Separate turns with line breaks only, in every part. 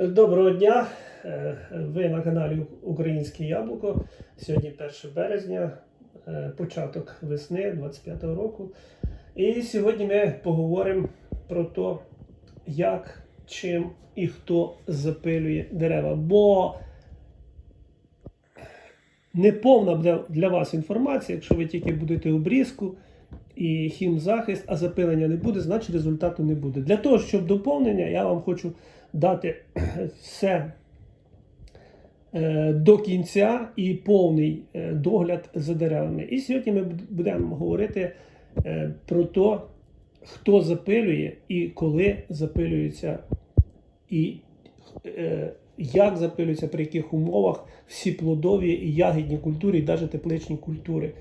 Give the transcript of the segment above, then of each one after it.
Доброго дня! Е, Ви на каналі Українське Яблуко. Сьогодні 1 березня, е, початок весни 25-го року. І сьогодні ми поговоримо про те, як, чим і хто запилює дерева. Бо неповна для вас інформація, якщо ви тільки будете обрізку і хімзахист, а запилення не буде, значить результату не буде. Для того, щоб доповнення, я вам хочу дати все е, до кінця і повний е, догляд за деревами. І сьогодні ми будемо говорити е, про те, хто запилює і коли запилюється, і як запилюється, при яких умовах всі плодові і ягідні культури, і навіть тепличні культури.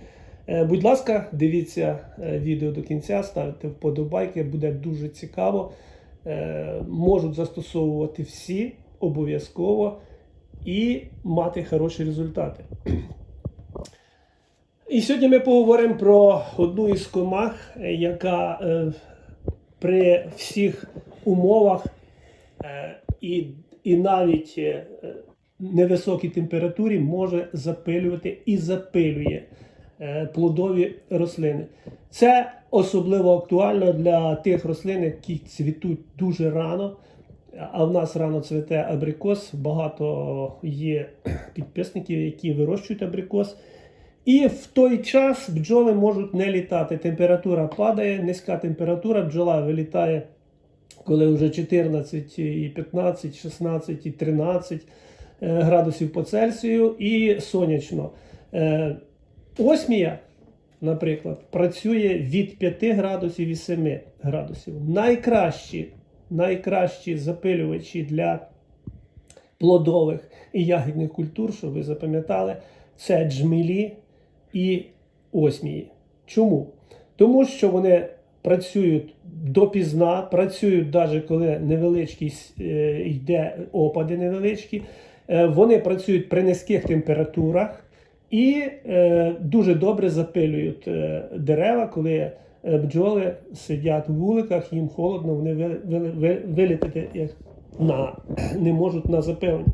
Будь ласка, дивіться відео до кінця, ставте вподобайки, буде дуже цікаво. Е, Можуть застосовувати всі обов'язково і мати хороші результати. І сьогодні ми поговоримо про одну із комах, яка е, при всіх умовах е, і, і навіть невисокій температурі може запилювати і запилює плодові рослини. Це особливо актуально для тих рослин, які цвітуть дуже рано. А в нас рано цвіте абрикос. Багато є підписників, які вирощують абрикос. І в той час бджоли можуть не літати. Температура падає, низька температура, бджола вилітає, коли вже 14, і 15, 16, і 13 е, градусів по Цельсію і сонячно. Е, Осмія, наприклад, працює від 5 градусів і 7 градусів. Найкращі, найкращі запилювачі для плодових і ягідних культур, що ви запам'ятали, це джмілі і осмії. Чому? Тому що вони працюють допізна, працюють навіть коли невеличкі е, йде опади невеличкі. Е, Вони працюють при низьких температурах і е, дуже добре запилюють е, дерева, коли е, бджоли сидять в вуликах, їм холодно, вони ви- ви- ви- вилітати як на, не можуть на запилення.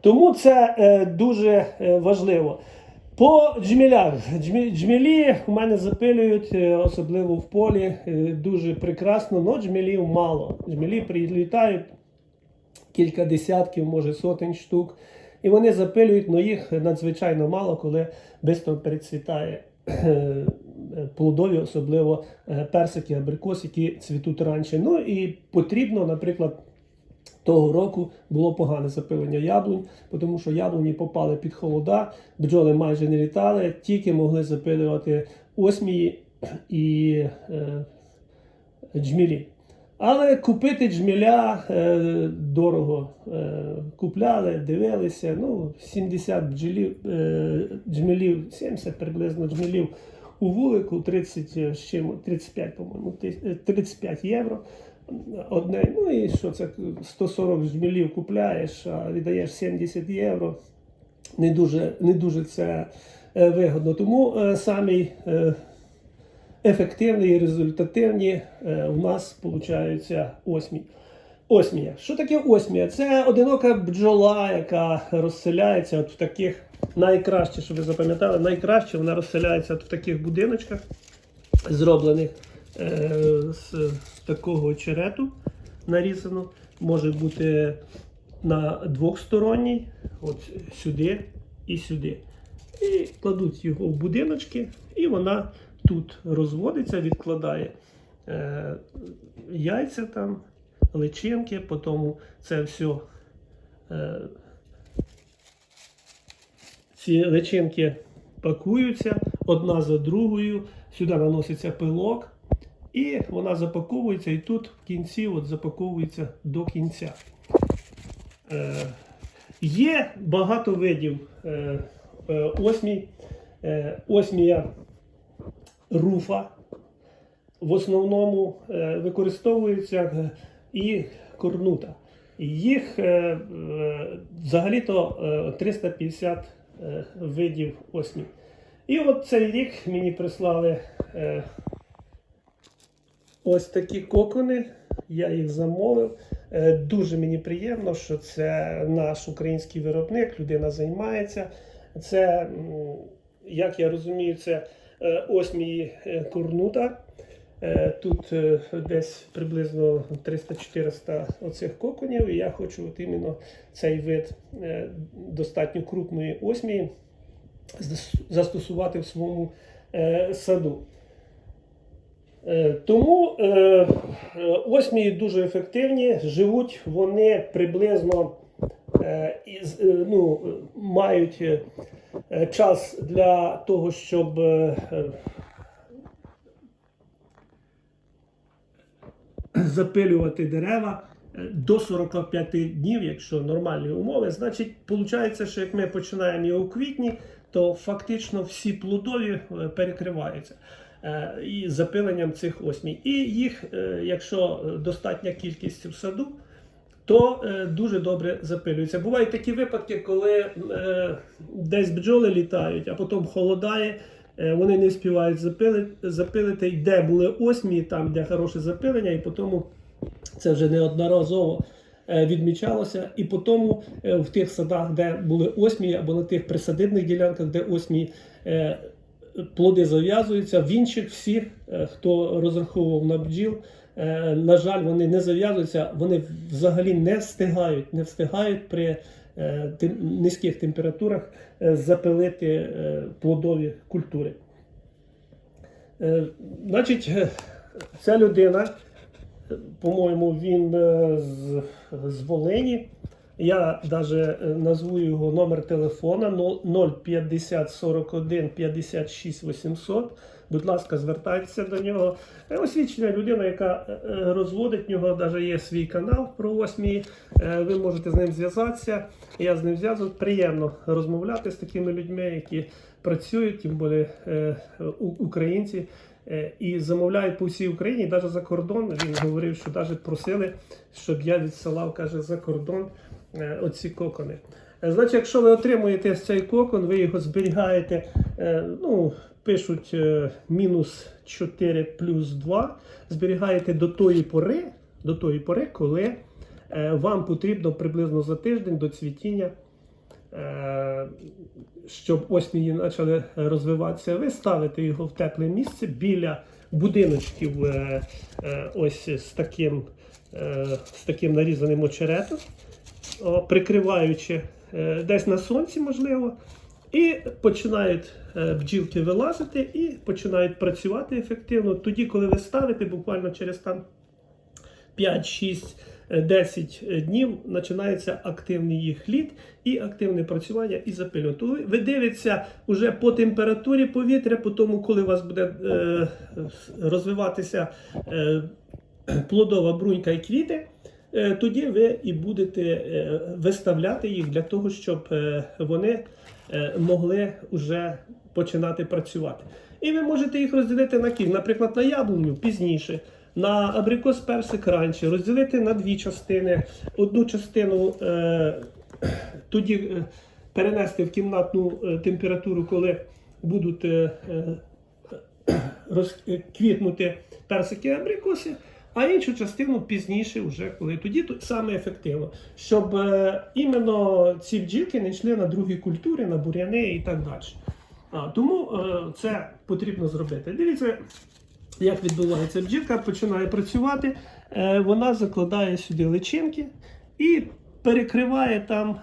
Тому це е, дуже е, важливо. По джмілях. Джмі, джмілі у мене запилюють, особливо в полі, дуже прекрасно, але джмілів мало. Джмілі прилітають кілька десятків, може сотень штук. І вони запилюють, але їх надзвичайно мало, коли швидко перецвітає е, плодові, особливо е, персики, абрикос, які цвітуть раніше. Ну і потрібно, наприклад, того року було погане запилення яблунь, тому що яблуні попали під холода, бджоли майже не літали, тільки могли запилювати осмії і е, джмілі. Але купити джміля е, дорого. Е, купляли, дивилися. Ну, 70 бджолів, е, джмелів, 70 приблизно джмелів у вулику, 30 з чим, 35, по-моєму, е, 35 євро. Одне, ну і що це 140 жмілів купляєш, а віддаєш 70 євро. Не дуже, не дуже це е, вигодно. Тому е, самий е, ефективний і результативні е, у нас виходить осмій. Осмія. Що таке осмія? Це одинока бджола, яка розселяється от в таких найкраще, щоб ви запам'ятали, найкраще вона розселяється от в таких будиночках, зроблених е, з, такого очерету нарізано. Може бути на двохсторонній, от сюди і сюди. І кладуть його в будиночки, і вона тут розводиться, відкладає е, яйця там, личинки, потім це все. Е, ці личинки пакуються одна за другою, сюди наноситься пилок, і вона запаковується, і тут в кінці от запаковується до кінця. Е, є багато видів е, е, осмій. Е, осмія руфа в основному е, використовується е, і корнута. Їх е, взагалі-то е, 350 е, видів осмій. І от цей рік мені прислали ось такі кокони. Я їх замовив. Дуже мені приємно, що це наш український виробник, людина займається. Це, як я розумію, це е, осмій е, Корнута. Е, Тут е, десь приблизно 300-400 оцих коконів, і я хочу от іменно цей вид достатньо крупної осмії застосувати в своєму саду. Тому осмії дуже ефективні, живуть вони приблизно ну, мають час для того, щоб е, е, запилювати дерева е, до 45 днів, якщо нормальні умови. Значить, виходить, що як ми починаємо його у квітні, то фактично всі плодові е, перекриваються е, і запиленням цих осмій. І їх, е, якщо е, достатня кількість в саду, то е, дуже добре запилюється. Бувають такі випадки, коли е, десь бджоли літають, а потім холодає. е, Вони не співають запилити, запилити, і де були осмії, там де хороше запилення, і потім це вже неодноразово е, відмічалося. І потім е, в тих садах, де були осмії, або на тих присадибних ділянках, де осмії, е, плоди зав'язуються. В інших всіх, хто розраховував на бджіл, на жаль, вони не зав'язуються, вони взагалі не встигають, не встигають при е, низьких температурах е, запилити е, плодові культури. Е, Значить, е, ця людина, е, по-моєму, він е, з Волині. Я навіть назву його номер телефона 050 41 56 800. Будь ласка, звертайтеся до нього. Е, Освічена людина, яка е, е, розводить нього, навіть є свій канал про осмії. Е, Ви можете з ним зв'язатися. Я з ним зв'язую. Приємно розмовляти з такими людьми, які працюють, тим більше е, українці. Е, І замовляють по всій Україні, навіть за кордон. Він говорив, що навіть просили, щоб я відсилав, каже, за кордон е, оці кокони. Е, Значить, якщо ви отримуєте цей кокон, ви його зберігаєте, е, ну, пишуть е, мінус 4 плюс 2, зберігаєте до тої пори, до тої пори, коли е, вам потрібно приблизно за тиждень до цвітіння. е, Щоб осмії почали розвиватися, ви ставите його в тепле місце біля будиночків е, е, ось з таким, е, з таким нарізаним очеретом, прикриваючи е, десь на сонці, можливо, і починають е, бджілки вилазити і починають працювати ефективно. Тоді, коли ви ставите, буквально через там 5, 6, е, 10 днів починається активний їх літ і активне працювання і запилювання. То ви дивитеся вже по температурі повітря, по тому, коли у вас буде е, розвиватися е, плодова брунька і квіти. Е, Тоді ви і будете е, виставляти їх для того, щоб е, вони могли вже починати працювати. І ви можете їх розділити на кілька, наприклад, на яблуню пізніше, на абрикос персик раніше, розділити на дві частини. Одну частину е, тоді перенести в кімнатну температуру, коли будуть е, е, розквітнути персики і абрикоси, а іншу частину пізніше, вже коли тоді то саме ефективно, щоб е, іменно ці бджілки не йшли на другі культури, на буряни і так далі. А, тому е, це потрібно зробити. Дивіться, як відбувається бджілка, починає працювати, е, вона закладає сюди личинки і перекриває там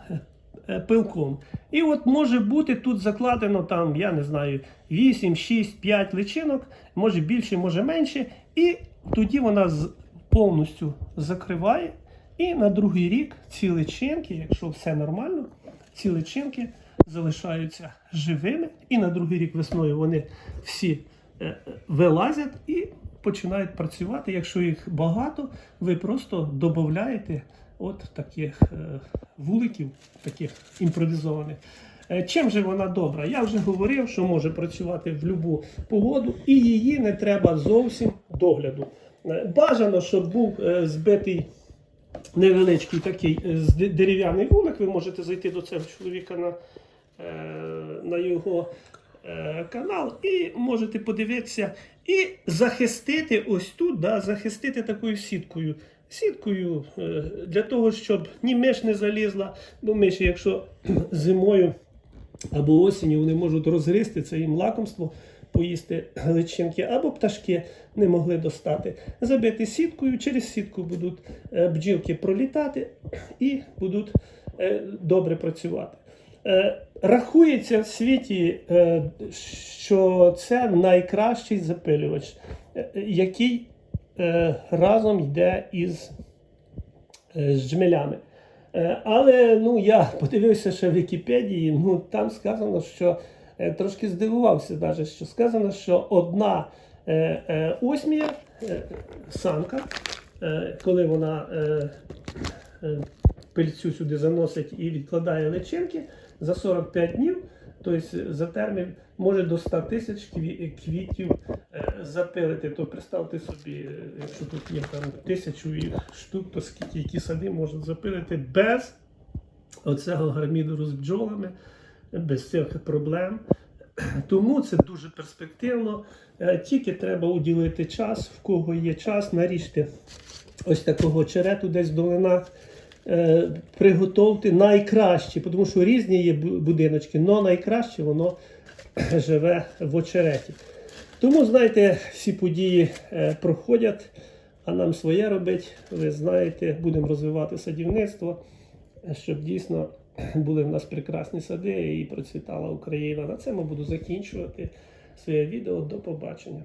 е, пилком. І от може бути тут закладено там, я не знаю, 8, 6, 5 личинок, може більше, може менше. І тоді вона повністю закриває. І на другий рік ці личинки, якщо все нормально, ці личинки залишаються живими. І на другий рік весною вони всі е, е, вилазять і починають працювати. Якщо їх багато, ви просто додаєте от таких е, вуликів, таких імпровізованих. Чим же вона добра? Я вже говорив, що може працювати в будь-яку погоду, і її не треба зовсім догляду. Е, Бажано, щоб був е, збитий невеличкий такий е, дерев'яний вулик. Ви можете зайти до цього чоловіка на, на його канал і можете подивитися і захистити ось тут, да, захистити такою сіткою Сіткою для того, щоб ні миш не залізла, бо миші, якщо зимою або осінню вони можуть розгризти, це їм лакомство, поїсти личинки, або пташки не могли достати. Забити сіткою, через сітку будуть е, бджілки пролітати і будуть е, добре працювати. Е, Рахується в світі, що це найкращий запилювач, який разом йде із. Е, Але ну, я подивився ще в Вікіпедії, ну, там сказано, що трошки здивувався, навіть, що сказано, що одна е, е, осмія, е, самка, е, коли вона е, е, пильцю сюди заносить і відкладає личинки за 45 днів, тобто за термін може до 100 тисяч кві- квітів е, запилити. То представте собі, е, якщо тут є там тисячу їх штук, то скільки які сади можуть запилити без оцього гарміду з бджолами, без цих проблем. Тому це дуже перспективно. Е, Тільки треба уділити час, в кого є час, наріжте ось такого черету десь в долинах. Е, Приготовте найкраще, тому що різні є будиночки, але найкраще воно живе в очереті. Тому, знаєте, всі події е, проходять, а нам своє робить. Ви знаєте, будемо розвивати садівництво, щоб дійсно були в нас прекрасні сади і процвітала Україна. На цьому буду закінчувати своє відео. До побачення.